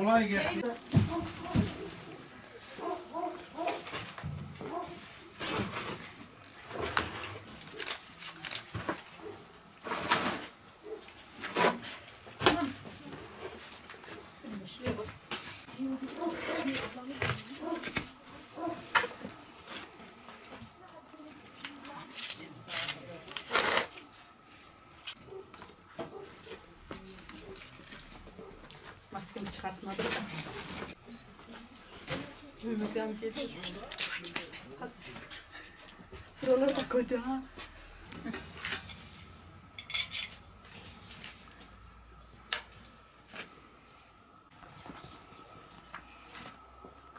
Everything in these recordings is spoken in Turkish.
Kolay gelsin. Maskemi çıkartmadım da. Mehmet'im geliyor. Has. Buraları da koydu ha.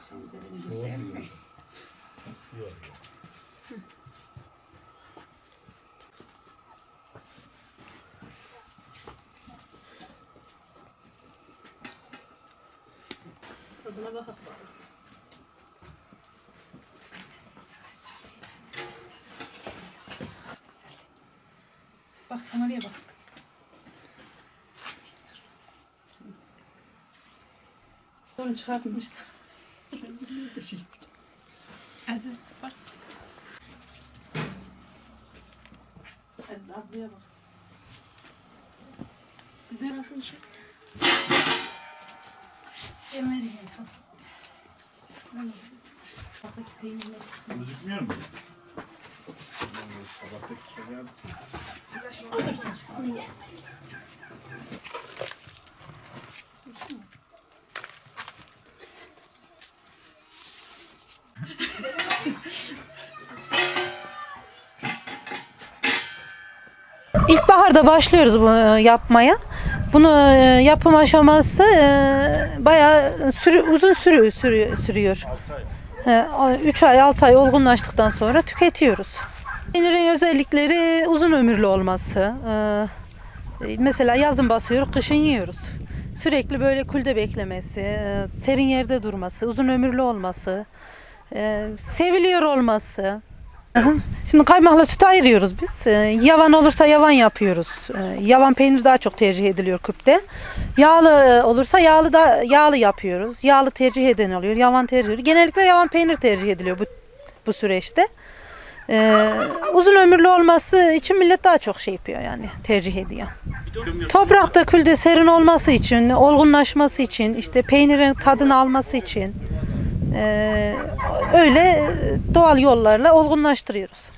Tencerenin güzel mi? Tadına bak. Bak kameraya bak. Sorun çıkartmıştı. Aziz bak. Aziz ablaya bak. Güzel lafın şu. Emel yapalım. Baktaki peynirler. Gözükmüyor mu? Sabahtaki şeyler. İlkbaharda başlıyoruz bunu e, yapmaya. Bunu e, yapım aşaması e, bayağı sürü, uzun sürü, sürü, sürüyor. 3 ay 6 ay olgunlaştıktan sonra tüketiyoruz. Peynirin özellikleri uzun ömürlü olması. E, Mesela yazın basıyoruz, kışın yiyoruz. Sürekli böyle külde beklemesi, e, serin yerde durması, uzun ömürlü olması, e, seviliyor olması. Şimdi kaymakla sütü ayırıyoruz biz. Ee, Yavan olursa yavan yapıyoruz. Ee, Yavan peynir daha çok tercih ediliyor küpte. Yağlı e, olursa yağlı da yağlı yapıyoruz. Yağlı tercih eden oluyor. Yavan tercih ediyor. Genellikle yavan peynir tercih ediliyor bu bu süreçte. Ee, uzun ömürlü olması için millet daha çok şey yapıyor yani tercih ediyor. Toprakta külde serin olması için, olgunlaşması için, işte peynirin tadını alması için ee, öyle doğal yollarla olgunlaştırıyoruz.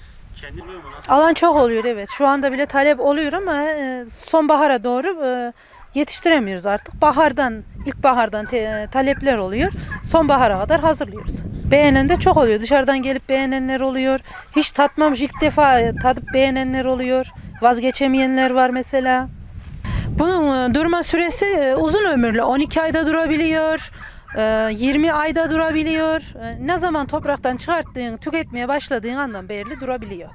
Alan çok oluyor evet. Şu anda bile talep oluyor ama e, sonbahara doğru e, yetiştiremiyoruz artık. Bahardan, ilkbahardan te- talepler oluyor. Sonbahara kadar hazırlıyoruz. Beğenen de çok oluyor. Dışarıdan gelip beğenenler oluyor. Hiç tatmamış ilk defa tadıp beğenenler oluyor. Vazgeçemeyenler var mesela. Bunun e, durma süresi e, uzun ömürlü. 12 ayda durabiliyor. E, 20 ayda durabiliyor. E, Ne zaman topraktan çıkarttığın, tüketmeye başladığın andan beri durabiliyor.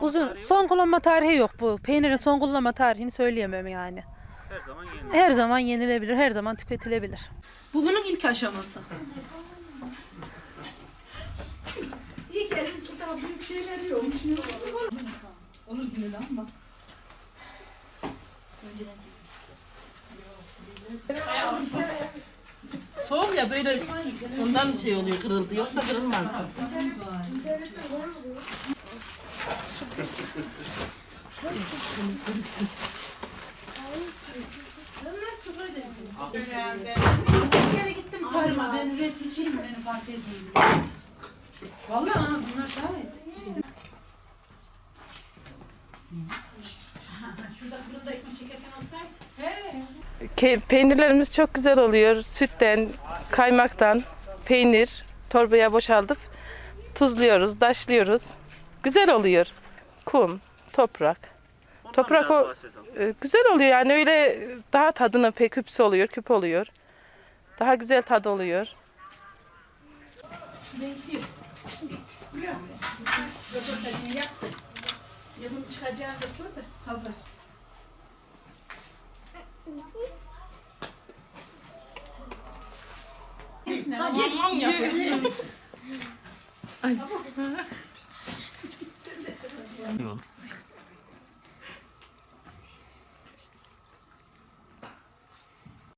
Uzun son kullanma tarihi yok bu. Peynirin son kullanma tarihini söyleyemem yani. Her zaman yeni. Her zaman yenilebilir, her zaman tüketilebilir. Bu bunun ilk aşaması. İyi elimiz tutan büyük şeyler yok. Olur yine de ama. Soğuk ya böyle ondan şey oluyor kırıldı yoksa kırılmazdı. Bir kere gittim karıma ben üreticiyim beni fark edeyim. Vallahi ha, bunlar gayet şey. Şurada fırında ekmek çekerken olsaydı. He. Ke- Peynirlerimiz çok güzel oluyor. Sütten, kaymaktan, peynir torbaya boşaltıp tuzluyoruz, daşlıyoruz. Güzel oluyor. Kum, toprak. Ondan Toprak o- bahsedelim. Ee, Güzel oluyor yani öyle daha tadını pek küpsü oluyor, küp oluyor. Daha güzel tadı oluyor. Röportajını bunun çıkacağını da sor da hazır. Yayın yapıyorsun. İyi olur.